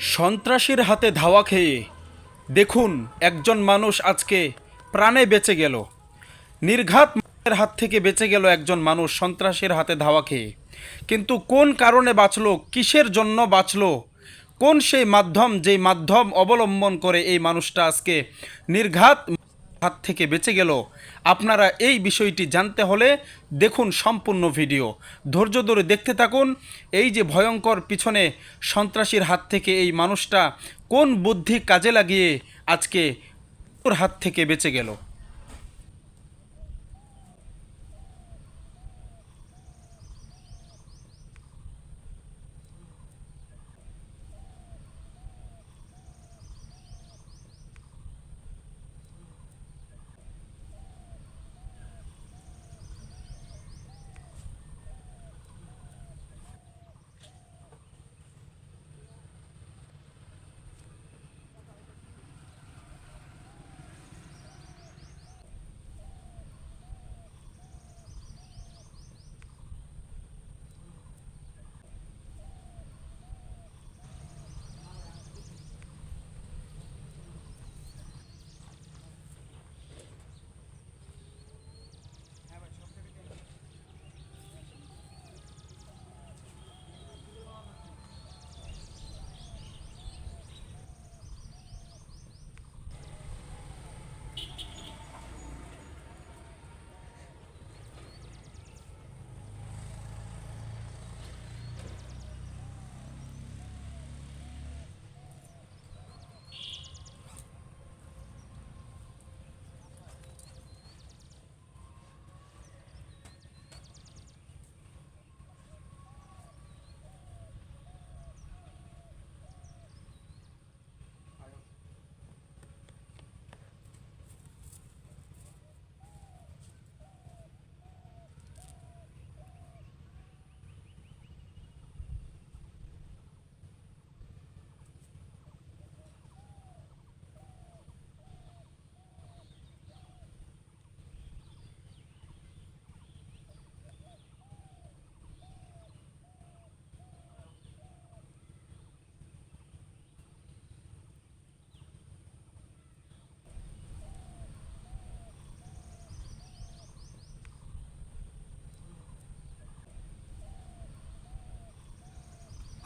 সন্ত্রাসীর হাতে ধাওয়া খেয়ে দেখুন একজন মানুষ আজকে প্রাণে বেঁচে গেল। নির্ঘাত হাত থেকে বেঁচে গেল একজন মানুষ সন্ত্রাসীর হাতে ধাওয়া খেয়ে। কিন্তু কোন কারণে বাঁচলো, কিসের জন্য বাঁচলো, কোন সেই মাধ্যম, যেই মাধ্যম অবলম্বন করে এই মানুষটা আজকে নির্ঘাত হাত থেকে বেঁচে গেল। আপনারা এই বিষয়টি জানতে হলে দেখুন সম্পূর্ণ ভিডিও। ধৈর্য ধরে দেখতে থাকুন, এই যে ভয়ঙ্কর পিছনে সন্ত্রাসীর হাত থেকে এই মানুষটা কোন বুদ্ধি কাজে লাগিয়ে আজকে ওর হাত থেকে বেঁচে গেল।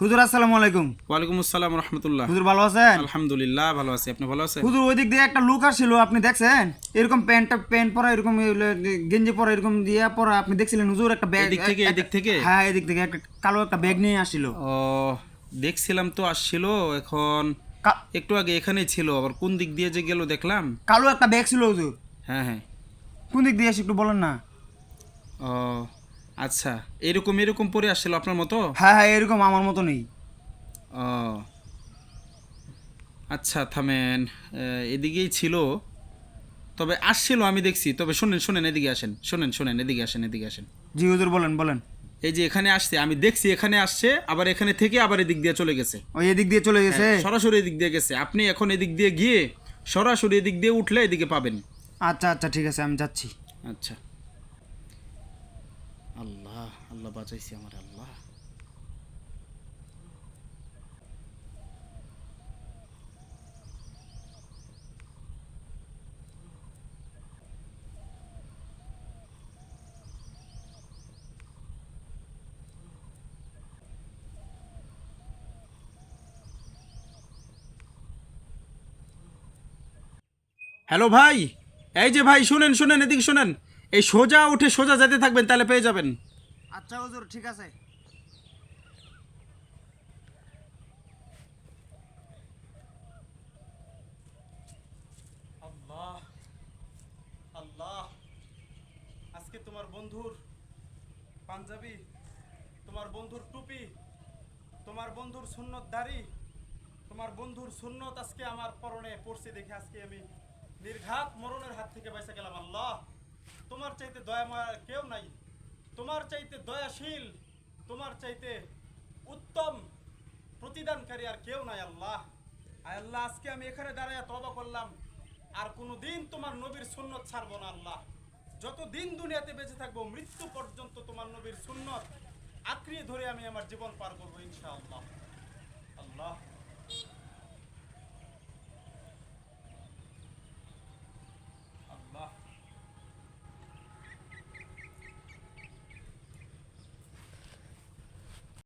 হুজুর আসসালামু আলাইকুম। ওয়ালাইকুম আসসালাম রহমতুল্লাহ। হুজুর ভালো আছেন? আলহামদুলিল্লাহ ভালো আছি। আপনি ভালো আছেন? হুজুর ওই দিক দিয়ে একটা লুক আসছিল আপনি দেখছেন? এরকম প্যান্ট প্যান্ট পরা এরকম গেঞ্জি পরা এরকম দিয়ে পরা আপনি দেখছিলেন হুজুর একটা ব্যাগ এদিক থেকে, এদিক থেকে? হ্যাঁ এদিক থেকে একটা কালো একটা ব্যাগ নিয়ে আসছিল। ও দেখছিলাম তো আসছিল এখন একটু আগে এখানেই ছিল আবার কোন দিক দিয়ে যে গেল দেখলাম? কালো একটা ব্যাগ ছিল হুজুর। হ্যাঁ হ্যাঁ। কোন দিক দিয়ে আসে একটু বলেন না। ও আচ্ছা এরকম এরকম পরে আসছিল আপনার মতো? হ্যাঁ হ্যাঁ এরকম আমার মতো নেই। ও আচ্ছা থামেন এদিকেই ছিল। তবে আসছিল আমি দেখছি। তবে শুনেন শুনেন এদিকে আসেন শুনেন শুনেন এদিকে আসেন এদিকে আসেন। জি হুজুর বলেন বলেন। এই যে এখানে আসছে আমি দেখছি এখানে আসছে আবার এখানে থেকে আবার এদিক দিয়ে চলে গেছে। ওই এদিক দিয়ে চলে গেছে? হ্যাঁ, সরাসরি এদিক দিয়ে গেছে। আপনি এখন এদিক দিয়ে গিয়ে সরাসরি এদিক দিয়ে উঠলে এদিকে পাবেন। আচ্ছা আচ্ছা ঠিক আছে আমি যাচ্ছি। আচ্ছা। আল্লাহ বাঁচাইছি আমার আল্লাহ। হ্যালো ভাই, এই যে ভাই, শুনেন শুনেন, এদিকে শুনেন। এই সোজা উঠে সোজা যেতে থাকবেন, তাহলে পেয়ে যাবেন। আচ্ছা হুজুর, ঠিক আছে। আল্লাহ আল্লাহ। আজকে তোমার বন্ধুর পাঞ্জাবি, তোমার বন্ধুর টুপি, তোমার বন্ধুর সুন্নত দাড়ি, তোমার বন্ধুর সুন্নত আজকে আমার পরনে পড়ছে দেখে আজকে আমি নির্ঘাত মরণের হাত থেকে বেঁচে গেলাম, আল্লাহ। তোমার চাইতে দয়াময় কেউ নাই। তোমার চাইতে দয়াশীল, তোমার চাইতে উত্তম প্রতিদানকারী আর কেউ নাই আল্লাহ। আল্লাহ, আজকে আমি এখানে দাঁড়ায় তবা করলাম। আর কোনো দিন তোমার নবীর সুন্নত ছাড়বো না আল্লাহ। যত দিন দুনিয়াতে বেঁচে থাকব, মৃত্যু পর্যন্ত তোমার নবীর সুন্নত আঁকড়িয়ে ধরে আমি আমার জীবন পার করব ইনশাআল্লাহ। আল্লাহ।